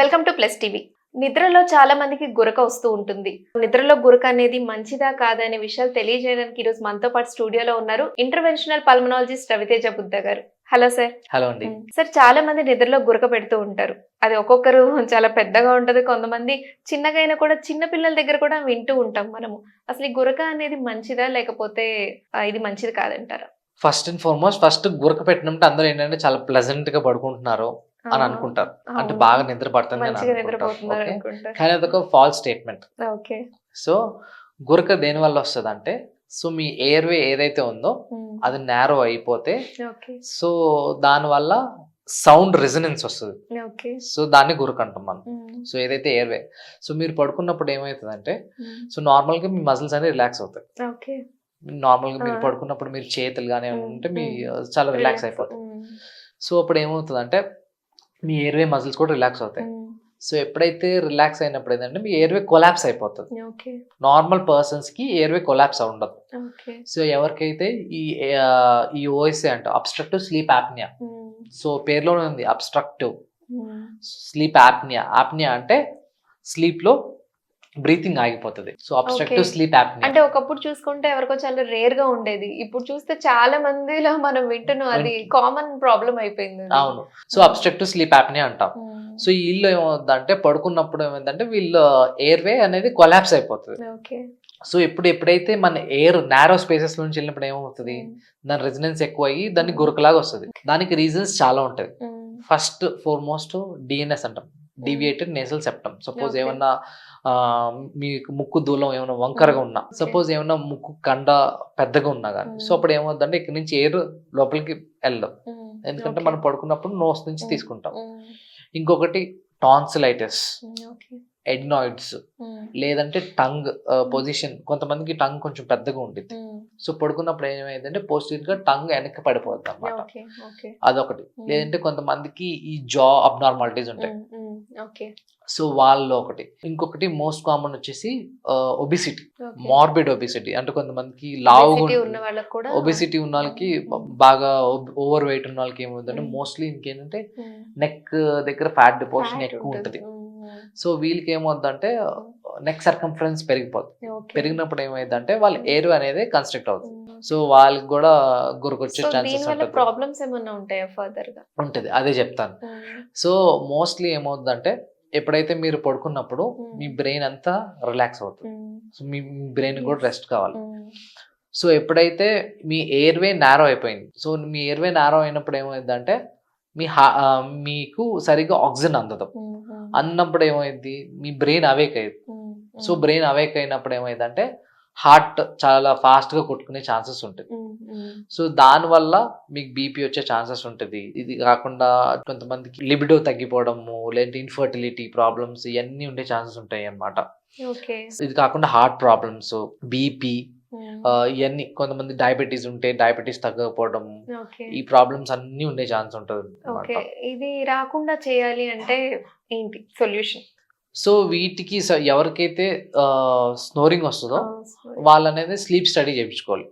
Welcome to plus TV. నిద్రలో చాలా మందికి గురక వస్తూ ఉంటుంది. నిద్రలో గురక అనేది మంచిదా కాదా అనే విషయాలు తెలియజేయడానికి ఈరోజు మనతో పాటు స్టూడియోలో ఉన్నారు ఇంటర్వెన్షనల్ పల్మనాలజిస్ట్ రవితేజ బుద్ధ గారు. Hello sir. హలో అండి. సార్ చాలా మంది నిద్రలో గురక పెడుతూ ఉంటారు. అది ఒక్కొక్కరు చాలా పెద్దగా ఉంటది. కొంతమంది చిన్నగా అయినా కూడా చిన్న పిల్లల దగ్గర కూడా వింటూ ఉంటాం మనము. అసలు ఈ గురక అనేది మంచిదా లేకపోతే ఇది మంచిది కాదంటారా? ఫస్ట్ అండ్ ఫార్మోస్ట్ ఫస్ట్ గురక పెట్టినప్పుడు అందరూ ఏంటంటే చాలా ప్లెజెంట్గా పడుకుంటున్నారు. అని అనుకుంటారు. అంటే. బాగా నిద్ర పడుతుంది కానీ అదొక ఫాల్స్ స్టేట్మెంట్ ఓకే. సో గురక దేని వల్ల వస్తుంది అంటే సో మీ ఎయిర్వే ఏదైతే ఉందో అది నేరో అయిపోతే సో దాని వల్ల సౌండ్ రెజనెన్స్ వస్తుంది. ఓకే. సో దాన్ని గురక అంటాం మనం. సో ఏదైతే ఎయిర్వే సో మీరు పడుకున్నప్పుడు ఏమవుతుందంటే సో నార్మల్గా మీ మజిల్స్ అనేవి రిలాక్స్ అవుతాయి. ఓకే. నార్మల్గా మీరు. పడుకున్నప్పుడు మీరు చేతులు కానీ ఉంటే మీ. చాలా రిలాక్స్ అయిపోతాయి. సో అప్పుడు ఏమవుతుందంటే మీ ఎయిర్వే మజిల్స్ కూడా రిలాక్స్ అవుతాయి. సో ఎప్పుడైతే రిలాక్స్ అయినప్పుడు ఏంటంటే మీ ఎయిర్వే కొలాప్స్ అయిపోతుంది. ఓకే నార్మల్ పర్సన్స్కి ఎయిర్వే కొలాప్స్ ఉండదు ఓకే సో ఎవరికైతే ఈ ఈ ఓఎస్ఏ అంటే అబ్స్ట్రక్టివ్ స్లీప్ యాప్నియా సో పేరులోనే ఉంది అబ్స్ట్రక్టివ్ స్లీప్ యాప్నియా యాప్నియా అంటే స్లీప్లో బ్రీతింగ్ ఆగిపోతుంది. So obstructive. స్లీప్ యాప్నియా అంటే ఒకప్పుడు చూసుకుంటే ఎవరికో చాలా రేర్గా ఉండేది. ఇప్పుడు చూస్తే చాలా మందిలో మనం వింటున్నాం అది కామన్ ప్రాబ్లం అయిపోయింది. అవును. సో అబ్స్ట్రక్టివ్ స్లీప్ యాప్నియా అంటాం. సో వీళ్ళు ఏమవుతుందంటే పడుకున్నప్పుడు ఏమైందంటే వీళ్ళు ఎయిర్వే అనేది కొలాప్స్ అయిపోతుంది. ఓకే. సో ఇప్పుడు ఎప్పుడైతే మన ఎయిర్ నారో స్పేసెస్ నుంచి వెళ్ళినప్పుడు ఏమవుతుంది. దాని రెసిడెన్స్ ఎక్కువ అయ్యి దానికి గురకలాగా వస్తుంది. దానికి రీజన్స్ చాలా ఉంటాయి. ఫస్ట్ ఫార్మోస్ట్ డిఎన్ఎస్ అంటాం. Deviated nasal septum suppose. ఏమన్నా మీకు ముక్కు దూలం ఏమైనా వంకరగా ఉన్నా Okay. సపోజ్ ఏమన్నా ముక్కు కండ పెద్దగా ఉన్నా కానీ Mm. సో అప్పుడు ఏమవుతుందంటే ఇక్కడ నుంచి ఎయిర్ లోపలికి వెళ్ళదు ఉమ్. ఎందుకంటే. మనం పడుకున్నప్పుడు నోస్ నుంచి Mm. తీసుకుంటాం. ఇంకొకటి టాన్సిలైటిస్ ఎడ్నాయిడ్స్. లేదంటే టంగ్ పొజిషన్ కొంతమందికి టంగ్ కొంచెం పెద్దగా ఉంటుంది ఉమ్. సో పడుకున్నప్పుడు ఏమైందంటే పోస్టర్గా టంగ్ వెనక్కి పడిపోతుంది అనమాట అదొకటి Mm. లేదంటే కొంతమందికి ఈ జా అబ్నార్మాలిటీస్ ఉంటాయి. ఓకే సో వాళ్ళు ఒకటి ఇంకొకటి మోస్ట్ కామన్ వచ్చేసి ఒబిసిటీ. మార్బిడ్ ఒబిసిటీ అంటే కొంతమందికి లావు Obesity ఉన్న వాళ్ళకి కూడా ఒబిసిటీ ఉన్న వాళ్ళకి. బాగా ఓవర్ వెయిట్ ఉన్న వాళ్ళకి ఏమవుతుందంటే. మోస్ట్లీ ఇంకేంటంటే. నెక్ దగ్గర ఫ్యాట్ డిపోజిషన్ Fat ఎక్కువ ఉంటుంది. సో వీళ్ళకి ఏమవుతుందంటే నెక్ సర్కంఫరెన్స్ పెరిగిపోతుంది. పెరిగినప్పుడు ఏమైందంటే వాళ్ళ ఎయిర్ అనేది కన్స్ట్రక్ట్ అవుతుంది. సో వాళ్ళకి కూడా గురకొచ్చే ఛాన్సెస్ ప్రాబ్లమ్స్ ఏమన్నా ఉంటాయా ఫర్దర్గా ఉంటుంది అదే చెప్తాను. సో మోస్ట్లీ ఏమవుతుందంటే ఎప్పుడైతే మీరు పడుకున్నప్పుడు. మీ బ్రెయిన్ అంతా రిలాక్స్ అవుతుంది. సో మీ బ్రెయిన్ కూడా. రెస్ట్ కావాలి. సో ఎప్పుడైతే మీ ఎయిర్వే నారో అయిపోయింది సో మీ ఎయిర్వే నారో అయినప్పుడు ఏమైందంటే మీ హా- మీకు సరిగ్గా ఆక్సిజన్ అందదు. అన్నప్పుడు ఏమైంది మీ బ్రెయిన్ అవేక్ అయ్యింది. సో బ్రెయిన్ అవేక్ అయినప్పుడు ఏమైందంటే హార్ట్ చాలా fast గా కొట్టుకునే ఛాన్సెస్ ఉంటుంది. సో దానివల్ల మీకు బీపీ వచ్చే ఛాన్సెస్ ఉంటుంది. ఇది కాకుండా కొంతమందికి లిబిడో తగ్గిపోవడము లేదంటే ఇన్ఫర్టిలిటీ ప్రాబ్లమ్స్ ఇవన్నీ ఉండే ఛాన్సెస్ ఉంటాయి అన్నమాట. ఇది కాకుండా హార్ట్ ప్రాబ్లమ్స్ బీపీ. ఇవన్నీ కొంతమంది డయాబెటీస్ ఉంటే డయాబెటీస్ తగ్గకపోవడం ఈ ప్రాబ్లమ్స్ అన్ని ఉండే ఛాన్స్ ఉంటుంది ఇది రాకుండా చేయాలి అంటే ఏంటి? సొల్యూషన్. సో వీటికి స- ఎవరికైతే స్నోరింగ్ వస్తుందో వాళ్ళు అనేది స్లీప్ స్టడీ చేయించుకోవాలి.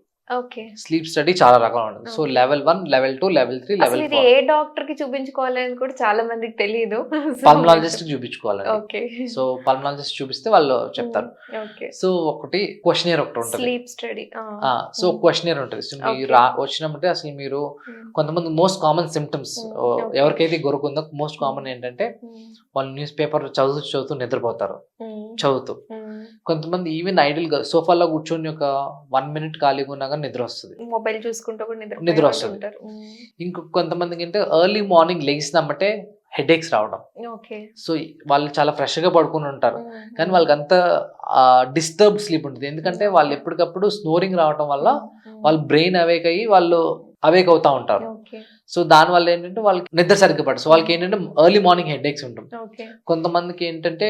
స్లీప్ స్టడీ చాలా రకాలు ఉంటుంది. So. Level one level two level three level ఇది ఏ డాక్టర్కి చూపించుకోవాలి అని కూడా చాలా మందికి తెలియదు పల్మనాలజిస్ట్ చూపించుకోవాలండి. ఓకే. సో పల్మనాలజిస్ట్ చూపిస్తే వాళ్ళు చెప్తారు. ఓకే సో ఒకటి క్వశ్చనియర్ ఒకటి ఉంటుంది. Sleep study so Mm. Questionnaire ఉంటుంది. సో మీరు వచ్చినప్పుడు అసలు మీరు కొంతమంది మోస్ట్ కామన్ సిమ్టమ్స్. ఎవరికైతే గొరుకుందో మోస్ట్ కామన్ ఏంటంటే వాళ్ళు న్యూస్ పేపర్ చదువుతూ చదువుతూ నిద్రపోతారు. చదువుతూ. కొంతమంది ఈవెన్ ఐడిల్గా సోఫాలో కూర్చొని ఒక వన్ మినిట్ ఖాళీగా ఉన్నా కానీ నిద్ర వస్తుంది. మొబైల్ చూసుకుంటూ కూడా నిద్ర నిద్ర వస్తుంది. ఇంకో కొంతమందికి అంటే ఎర్లీ మార్నింగ్ లెగిసినామంటే హెడ్ ఏక్స్ రావడం. ఓకే. సో వాళ్ళు చాలా ఫ్రెష్గా పడుకుని ఉంటారు. కానీ వాళ్ళకి అంత డిస్టర్బ్ స్లీప్ ఉంటుంది. ఎందుకంటే వాళ్ళు ఎప్పటికప్పుడు స్నోరింగ్ రావడం వల్ల వాళ్ళ బ్రెయిన్ అవేక్ అయ్యి వాళ్ళు అవేక్ అవుతా ఉంటారు. సో దాని వల్ల ఏంటంటే వాళ్ళకి నిద్ర సరిగ్గా పడదు. సో వాళ్ళకి ఏంటంటే ఎర్లీ మార్నింగ్ హెడ్ ఏక్స్ ఉంటుంది కొంతమందికి ఏంటంటే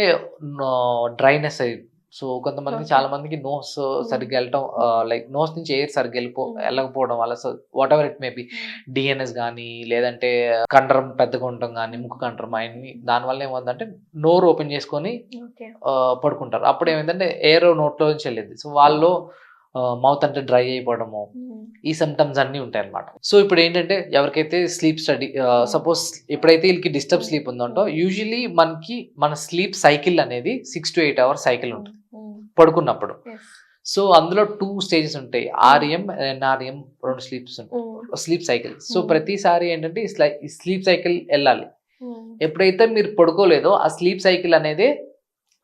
డ్రైనెస్ అయ్యి సో కొంతమంది Okay. చాలా మందికి నోస్ సరిగ్గా వెళ్ళటం లైక్ నోస్ నుంచి ఎయిర్ సరిగ్గా వెళ్ళిపో. వెళ్ళకపోవడం వల్ల so whatever it may be DNS కానీ లేదంటే కండరం పెద్దగా ఉండటం కానీ ముక్కు కండరం అవన్నీ దానివల్ల ఏమవుతుందంటే నోరు ఓపెన్ చేసుకొని పడుకుంటారు. అప్పుడు ఏమైందంటే ఎయిర్ నోట్లో నుంచి వెళ్ళింది. సో వాళ్ళు మౌత్ అంటే డ్రై అయిపోవడము ఈ సిమ్టమ్స్ అన్ని ఉంటాయి అనమాట సో ఇప్పుడు ఏంటంటే ఎవరికైతే స్లీప్ స్టడీ సపోజ్ ఎప్పుడైతే వీళ్ళకి డిస్టర్బ్ స్లీప్ ఉందంటో యూజువలీ మనకి మన స్లీప్ సైకిల్ అనేది six to eight hours cycle ఉంటుంది. పడుకున్నప్పుడు. సో అందులో టూ స్టేజెస్ ఉంటాయి. ఆర్ఎం ఎన్ఆర్ఎం రెండు స్లీప్స్ ఉంటాయి. Sleep cycle so Hmm. ప్రతిసారి ఏంటంటే ఈ స్లీప్ సైకిల్ వెళ్ళాలి. ఎప్పుడైతే మీరు పడుకోలేదో ఆ స్లీప్ సైకిల్ అనేది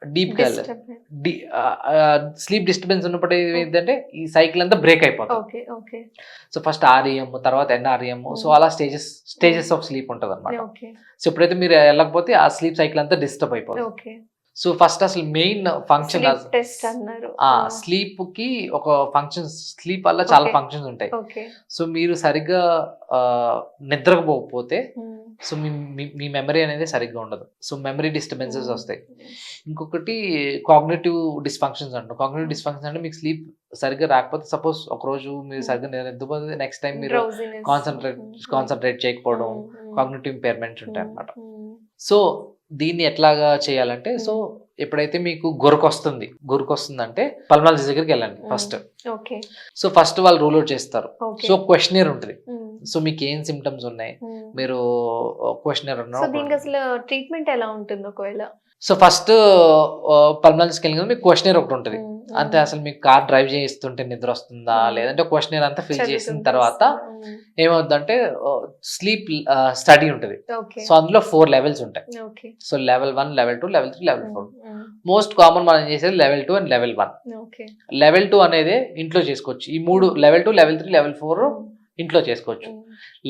డీప్గా వెళ్ళాలి. స్లీప్ డిస్టర్బెన్స్ ఉన్నప్పుడు ఏంటంటే ఈ సైకిల్ అంతా బ్రేక్ అయిపోతుంది. Okay okay so first REM తర్వాత ఎన్ఆర్ఈఎం సో అలా స్టేజెస్ స్టేజెస్ ఆఫ్ స్లీప్ ఉంటుంది అనమాట సో ఎప్పుడైతే మీరు వెళ్ళకపోతే ఆ స్లీప్ సైకిల్ అంతా డిస్టర్బ్ అయిపోతుంది సో ఫస్ట్ అసలు మెయిన్ ఫంక్షన్ టెస్ట్ అన్నారు. ఆ స్లీప్కి ఒక ఫంక్షన్ స్లీప్ వల్ల చాలా. ఫంక్షన్స్ ఉంటాయి. సో మీరు సరిగ్గా ఆ, నిద్రపోకపోతే సో మీ మీ- మెమరీ అనేది సరిగ్గా ఉండదు. సో మెమరీ డిస్టర్బెన్సెస్ వస్తాయి. ఇంకొకటి కాగ్నేటివ్ డిస్ఫంక్షన్స్ అంటారు కాగ్నేటివ్ డిస్ఫంక్షన్స్ అంటే మీకు స్లీప్ సరిగ్గా రాకపోతే సపోజ్ ఒక రోజు మీరు సరిగ్గా నిద్రపోతే నెక్స్ట్ టైం మీరు కాన్సన్ట్రేట్ కాన్సన్ట్రేట్ చేయకపోవడం కాగ్నేటివ్ ఇంపైర్మెంట్స్ ఉంటాయి అన్నమాట. సో దీన్ని ఎట్లాగా చేయాలంటే సో ఎప్పుడైతే మీకు గురకు వస్తుంది గురకు వస్తుందంటే పల్మాలజీ దగ్గరికి వెళ్ళండి ఫస్ట్. ఓకే. సో ఫస్ట్ వాళ్ళు రూల్ అవుట్ చేస్తారు. సో క్వశ్చనర్ ఉంటుంది. సో మీకు ఏం సిమ్టమ్స్ ఉన్నాయి? మీరు క్వశ్చనర్ ట్రీట్మెంట్ ఎలా ఉంటుంది ఒకవేళ? సో ఫస్ట్ పల్మాలజీకి వెళ్ళిన మీకు క్వశ్చనర్ ఒకటి ఉంటుంది. అంతే. అసలు మీకు కార్ డ్రైవ్ చేస్తుంటే నిద్ర వస్తుందా. లేదంటే క్వశ్చనర్ అంతా ఫిల్ చేసిన తర్వాత? ఏమవుతుందంటే స్లీప్ స్టడీ ఉంటుంది. సో అందులో ఫోర్ లెవెల్స్ ఉంటాయి. So level one level two level three level four most common మనం చేసేది level two and level one level two అనేది ఇంట్లో చేసుకోవచ్చు. ఈ మూడు level two level three level four ఇంట్లో చేసుకోవచ్చు.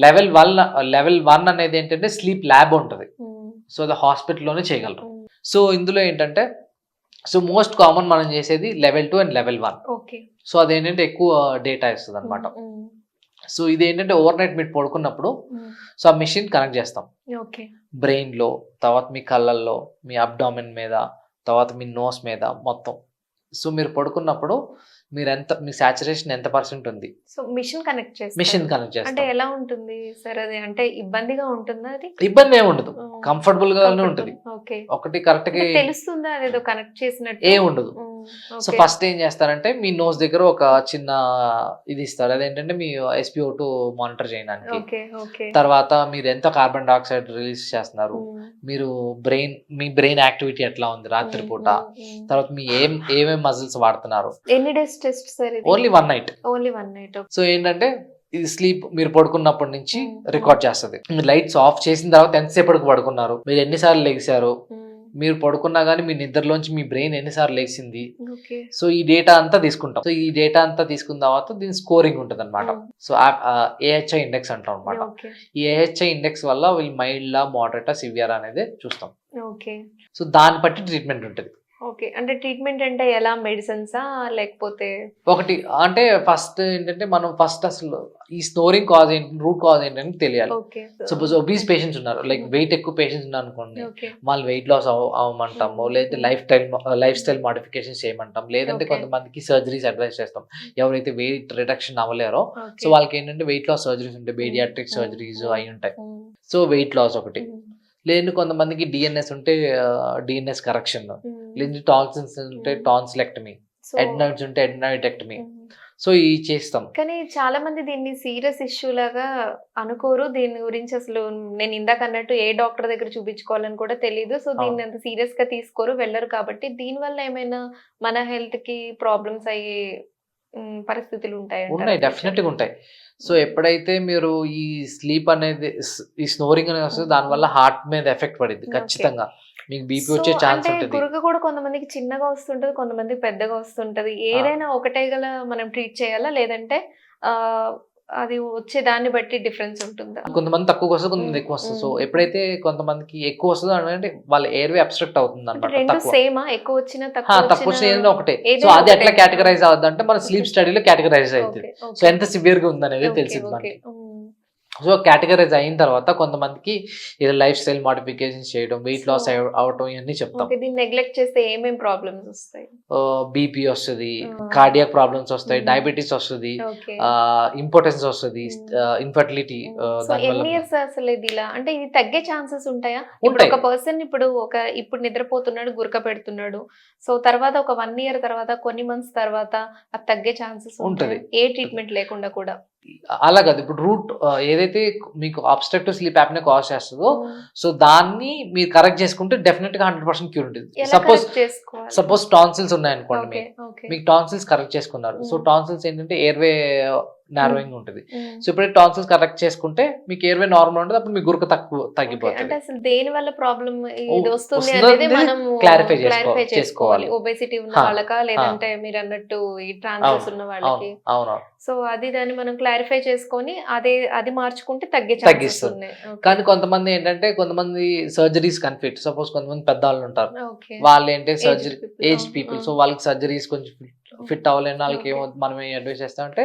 లెవెల్ వన్ లెవెల్ వన్ అనేది ఏంటంటే స్లీప్ ల్యాబ్ ఉంటుంది. సో అది హాస్పిటల్లోనే చేయగలరు. సో ఇందులో ఏంటంటే సో మోస్ట్ కామన్ మనం చేసేది level two and level one okay so అదేంటంటే ఎక్కువ డేటా ఇస్తుంది అనమాట ఉమ్, సో ఇది ఏంటంటే ఓవర్ నైట్ మీరు పడుకున్నప్పుడు ఉమ్, సో ఆ మిషన్ కనెక్ట్ చేస్తాం. ఓకే బ్రెయిన్లో తర్వాత మీ కళ్ళల్లో మీ అబ్డామిన్ మీద తర్వాత మీ నోస్ మీద మొత్తం. సో మీరు పడుకున్నప్పుడు మీరు ఎంత మీ సాచురేషన్ ఎంత పర్సెంట్ ఉంది? సో మిషన్ కనెక్ట్ చేస్తారు. మిషన్ కనెక్ట్ అంటే చేస్తాం ఎలా ఉంటుంది సార్ అది? అంటే ఇబ్బందిగా ఉంటుందా అది? ఇబ్బంది ఏమి ఉండదు. కంఫర్టబుల్ గానే. ఉంటుంది. ఓకే. ఒకటి కరెక్ట్గా అంటే తెలుస్తుందా అదేదో కనెక్ట్ చేసినట్టు? ఏ ఉండదు. సో. ఫస్ట్ ఏం చేస్తారంటే మీ నోస్ దగ్గర ఒక చిన్న ఇది ఇస్తారు. అదేంటంటే మీ ఎస్పీఓ టూ మానిటర్ చేయడానికి. తర్వాత మీరు ఎంత కార్బన్ డైఆక్సైడ్ రిలీజ్ చేస్తున్నారు? మీరు బ్రెయిన్ మీ బ్రెయిన్ యాక్టివిటీ ఎట్లా ఉంది రాత్రి పూట. తర్వాత మీ ఏం ఏమేం మజిల్స్ వాడుతున్నారు? ఎన్ని days test sir only one night only one night so ఏంటంటే ఇది స్లీప్ మీరు పడుకున్నప్పటి నుంచి Mm. రికార్డ్ చేస్తుంది. మీరు లైట్స్ ఆఫ్ చేసిన తర్వాత ఎంతసేపటికి పడుకున్నారు? మీరు ఎన్నిసార్లు లెగిసారు మీరు పడుకున్నా కానీ మీ నిద్రలోంచి మీ బ్రెయిన్ ఎన్నిసార్లు లేచింది? సో ఈ డేటా అంతా తీసుకుంటాం. సో ఈ డేటా అంతా తీసుకున్న తర్వాత దీని స్కోరింగ్ ఉంటుంది అనమాట Mm. సో ఏహెచ్ఐ ఇండెక్స్ అంటాం అనమాట ఈ ఏహెచ్ఐ ఇండెక్స్ వల్ల వీళ్ళు మైల్డ్ మోడరేట్ సివియర్ అనేది చూస్తాం. ఓకే సో దాన్ని బట్టి ట్రీట్మెంట్ ఉంటుంది. ఓకే. అంటే ట్రీట్మెంట్ అంటే ఎలా? మెడిసిన్సా? లేకపోతే ఒకటి అంటే ఫస్ట్ ఏంటంటే మనం ఫస్ట్ అసలు ఈ స్నోరింగ్ కాజ్ ఏంటి రూట్ కాజ్ ఏంటని తెలియాలి. సపోజ్ ఒబీస్ పేషెంట్స్ ఉన్నారు లైక్ వెయిట్ ఎక్కువ పేషెంట్స్ ఉన్నారు అనుకోండి వాళ్ళు వెయిట్ లాస్ అవ్వమంటాము Mm. లేదంటే lifestyle lifestyle modifications చేయమంటాం లేదంటే. కొంతమందికి సర్జరీస్ అడ్వైస్ చేస్తాం. ఎవరైతే వెయిట్ రిడక్షన్ అవ్వలేరో సో వాళ్ళకి ఏంటంటే వెయిట్ లాస్ సర్జరీస్ ఉంటాయి బేడియాట్రిక్. Surgeries Mm. అయి ఉంటాయి. సో వెయిట్ లాస్ ఒకటి. లేదంటే కొంతమందికి డిఎన్ఎస్ ఉంటే డిఎన్ఎస్ కరెక్షన్ లేదంటే టాన్సిల్స్ ఉంటే Mm. టాన్సిలెక్టమీ. ఎడ్నాయిడ్స్ ఉంటే ఎడ్నాయిడెక్టమీ సో ఈ చేస్తాం. కానీ చాలా మంది దీన్ని సీరియస్ ఇష్యూ లాగా అనుకోరు. దీని గురించి అసలు నేను ఇందాక అన్నట్టు ఏ డాక్టర్ దగ్గర చూపించుకోవాలని కూడా తెలియదు సో దీన్ని అంత సీరియస్గా తీసుకోరు వెళ్ళరు కాబట్టి దీని వల్ల ఏమైనా మన హెల్త్కి ప్రాబ్లమ్స్ అయ్యే పరిస్థితులు ఉంటాయి ఉన్నాయి డెఫినెట్గా ఉంటాయి. సో ఎప్పుడైతే మీరు ఈ స్లీప్ అనేది ఈ స్నోరింగ్ అనేది వస్తుంది దాని వల్ల హార్ట్ మీద ఎఫెక్ట్ పడింది. ఖచ్చితంగా. మీకు బీపీ వచ్చే ఛాన్స్ ఉంటుంది గురుక కూడా కొంతమందికి చిన్నగా వస్తుంటది కొంతమందికి పెద్దగా వస్తుంటది ఏదైనా ఒకటే గల మనం ట్రీట్ చేయాలా లేదంటే అది వచ్చే దాన్ని బట్టి డిఫరెన్స్ ఉంటుందా కొంతమంది తక్కువ వస్తుంది కొంతమంది ఎక్కువ వస్తుంది సో. ఎప్పుడైతే కొంతమందికి ఎక్కువ వస్తుందో అంటే వాళ్ళ ఎయిర్వే అబ్స్ట్రక్ట్ అవుతుంది అనమాట సేమా ఎక్కువ వచ్చినా తక్కువ వచ్చినా- ఏదైనా ఒకటే సో అది ఎట్లా. కేటగరైజ్ అవుతుంది అంటే మన స్లీప్. స్టడీలో కేటగరైజ్ అవుతుంది. సో ఎంత సివియర్గా ఉంది అనేది ఓకే, తెలిసింది. మనకి. సో కేటగరైజ్ అయిన తర్వాత కొంతమందికి ఇది లైఫ్ స్టైల్ మోడిఫికేషన్ చేయడం వెయిట్ లాస్ అవటం ఇవన్నీ చెప్తాం నెగ్లెక్ట్ చేస్తే ఏమేం ప్రాబ్లమ్స్ వస్తాయి బీపీ వస్తుంది. కార్డియాక్ ప్రాబ్లమ్స్ వస్తాయి. డయాబెటీస్ వస్తుంది ఇంపార్టెన్స్ వస్తుంది. ఇన్ఫర్టిలిటీ అసలు ఇది ఇలా అంటే ఇది తగ్గే ఛాన్సెస్ ఉంటాయా ఇప్పుడు. ఒక పర్సన్ ఇప్పుడు ఒక ఇప్పుడు నిద్రపోతున్నాడు గురక పెడుతున్నాడు సో తర్వాత ఒక వన్ ఇయర్ తర్వాత కొన్ని మంత్స్ తర్వాత అది తగ్గే ఛాన్సెస్ ఉంటది. ఏ ట్రీట్మెంట్ లేకుండా కూడా అలా కాదు. ఇప్పుడు రూట్ ఏదైతే మీకు అబ్స్ట్రక్టివ్ స్లీప్ యాప్ కాజ్ చేస్తుందో సో దాన్ని మీరు కరెక్ట్ చేసుకుంటే డెఫినెట్గా హండ్రెడ్ పర్సెంట్ క్యూర్ ఉంటుంది. సపోజ్ సపోజ్ టాన్సిల్స్ ఉన్నాయనుకోండి మీకు. మీకు టాన్సిల్స్ కరెక్ట్ చేసుకున్నారు. సో. టాన్సిల్స్ ఏంటంటే ఎయిర్వే నారోయింగ్ ఉంటుంది. సో ఇప్పుడు టాన్సిల్స్ కరెక్ట్ చేసుకుంటే మీకు ఎయిర్వే నార్మల్ ఉంటుంది అప్పుడు మీ గురక తక్కువ ఓకే, అంటే తగ్గిపోతుంది అసలు దేని వల్ల ప్రాబ్లం ఇది వస్తుంది అనేది మనం క్లారిఫై చేసుకోవాలి. ఒబేసిటీ ఉన్న వాళ్ళకా లేదంటే మీరు అన్నట్టు ఈ ట్రాన్సెస్ ఉన్న వాళ్ళకి? అవును సో అది దాన్ని మనం క్లారిఫై చేసుకొని అదే అది మార్చుకుంటే తగ్గే తగ్గిస్తుంది. కానీ కొంతమంది ఏంటంటే కొంతమంది సర్జరీస్ కన్ఫిట్ సపోజ్ కొంతమంది పెద్దవాళ్ళు ఉంటారు. ఓకే వాళ్ళు ఏంటంటే సర్జరీ. Age people. సో వాళ్ళకి సర్జరీస్ కొంచెం ఫిట్ అవ్వలేని వాళ్ళకి. ఏమో మనం ఏం అడ్వైస్ చేస్తామంటే.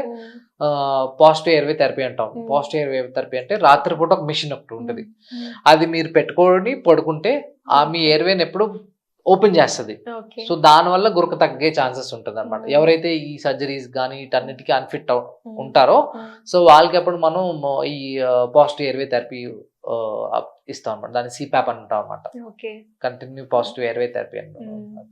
పాజిటివ్ ఎయిర్వే థెరపీ అంటాం. పాజిటివ్ ఎయిర్వే థెరపీ అంటే రాత్రిపూట ఒక మిషన్ ఒకటి ఉంటుంది. అది మీరు పెట్టుకొని పడుకుంటే ఆ మీ ఎయిర్వేని ఎప్పుడు ఓపెన్ చేస్తుంది సో దాని వల్ల గురక తగ్గే ఛాన్సెస్ ఉంటుంది అనమాట. ఎవరైతే ఈ సర్జరీస్ కానీ వీటన్నిటికీ అన్ఫిట్. ఉంటారో. సో వాళ్ళకి అప్పుడు మనం ఈ పాజిటివ్ ఎయిర్వే థెరపీ ఇస్తాం అనమాట దాన్ని సిపాప్ అంటాం అనమాట okay continue positive airway therapy. అనమాట.